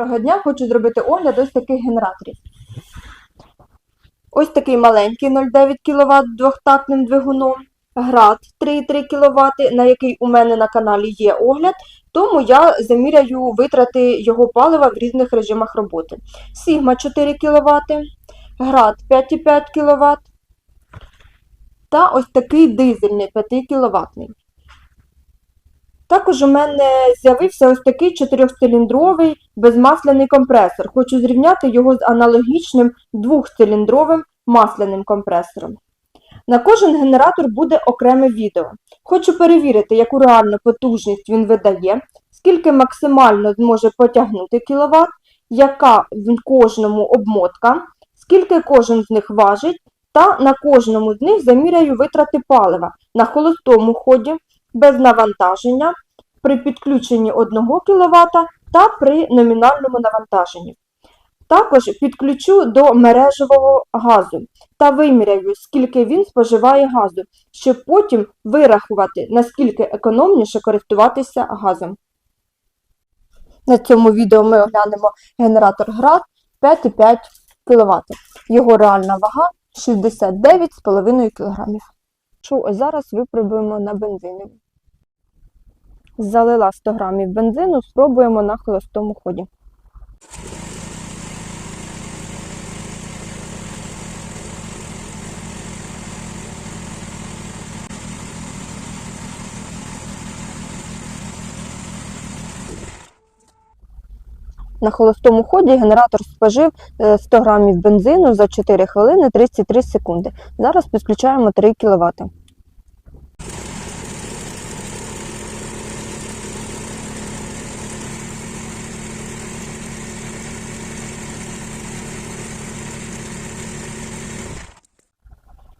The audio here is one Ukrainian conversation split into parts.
Доброго дня! Хочу зробити огляд ось таких генераторів. Ось такий маленький 0,9 кВт двохтактним двигуном. Град 3,3 кВт, на який у мене на каналі є огляд, тому я заміряю витрати його палива в різних режимах роботи. Sigma 4 кВт, Град 5,5 кВт та ось такий дизельний 5 кВт. Також у мене з'явився ось такий чотирьохциліндровий безмасляний компресор. Хочу зрівняти його з аналогічним двохциліндровим масляним компресором. На кожен генератор буде окреме відео. Хочу перевірити, яку реальну потужність він видає, скільки максимально зможе потягнути кВт, яка в кожному обмотка, скільки кожен з них важить, та на кожному з них заміряю витрати палива на холостому ході, без навантаження, при підключенні 1 кВт та при номінальному навантаженні. Також підключу до мережевого газу та виміряю, скільки він споживає газу, щоб потім вирахувати, наскільки економніше користуватися газом. На цьому відео ми оглянемо генератор ГРАД 5,5 кВт. Його реальна вага 69,5 кг. Зараз випробуємо на бензині. Залила 100 грамів бензину, спробуємо на холостому ході. На холостому ході генератор спожив е, 100 грамів бензину за 4 хвилини 33 секунди. Зараз підключаємо 3 кВт.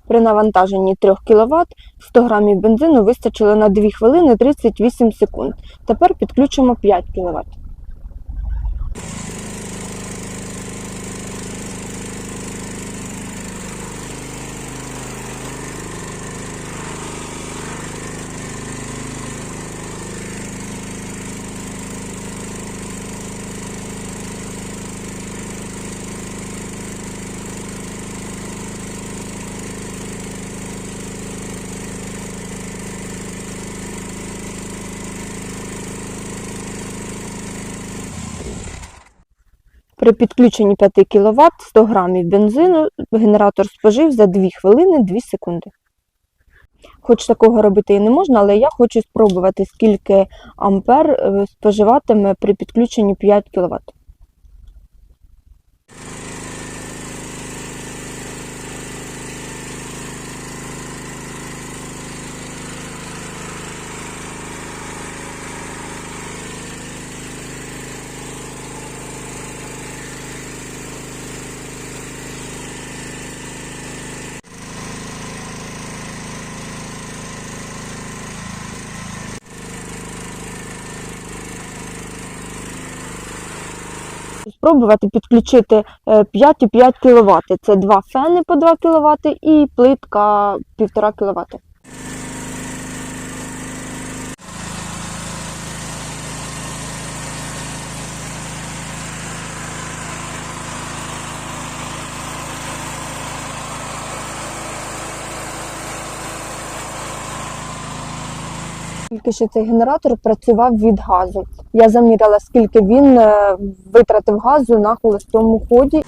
При навантаженні 3 кВт 100 грамів бензину вистачило на 2 хвилини 38 секунд. Тепер підключимо 5 кВт. При підключенні 5 кВт 100 грамів бензину генератор спожив за 2 хвилини 2 секунди. Хоч такого робити і не можна, але я хочу спробувати, скільки ампер е, споживатиме при підключенні 5 кВт. Спробувати підключити е, 5,5 кВт. Це два фени по 2 кВт і плитка 1,5 кВт. Тільки що цей генератор працював від газу. Я заміряла, скільки він е, витратив газу на холостому ході.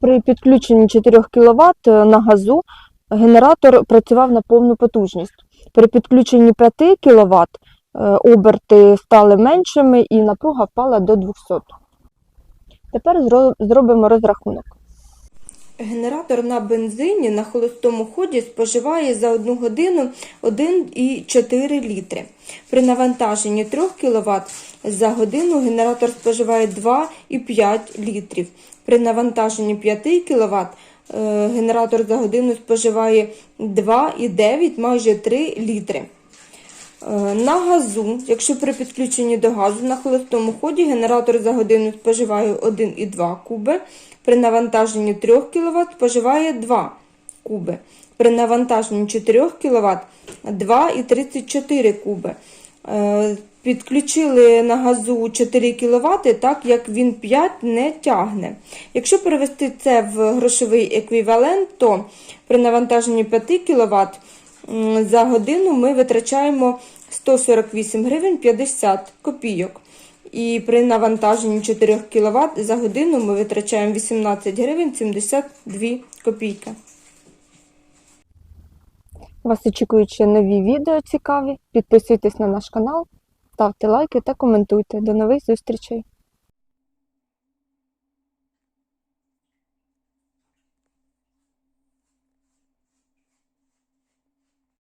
При підключенні 4 кВт на газу генератор працював на повну потужність. При підключенні 5 кВт оберти стали меншими і напруга впала до 200. Тепер зробимо розрахунок. Генератор на бензині на холостому ході споживає за 1 годину 1,4 літри. При навантаженні 3 кВт за годину генератор споживає 2,5 літрів. При навантаженні 5 кВт генератор за годину споживає 2,9 майже 3 літри. Е, На газу, якщо при підключенні до газу на холостому ході генератор за годину споживає 1,2 куби, при навантаженні 3 кВт споживає 2 куби, при навантаженні 4 кВт 2,34 куби. Е, Підключили на газу 4 кВт, так як він 5 не тягне. Якщо перевести це в грошовий еквівалент, то при навантаженні 5 кВт За годину ми витрачаємо 148 гривень 50 копійок. І при навантаженні 4 кВт за годину ми витрачаємо 18 гривень 72 копійки. Вас очікують ще нові відео цікаві. Підписуйтесь на наш канал, ставте лайки та коментуйте. До нових зустрічей!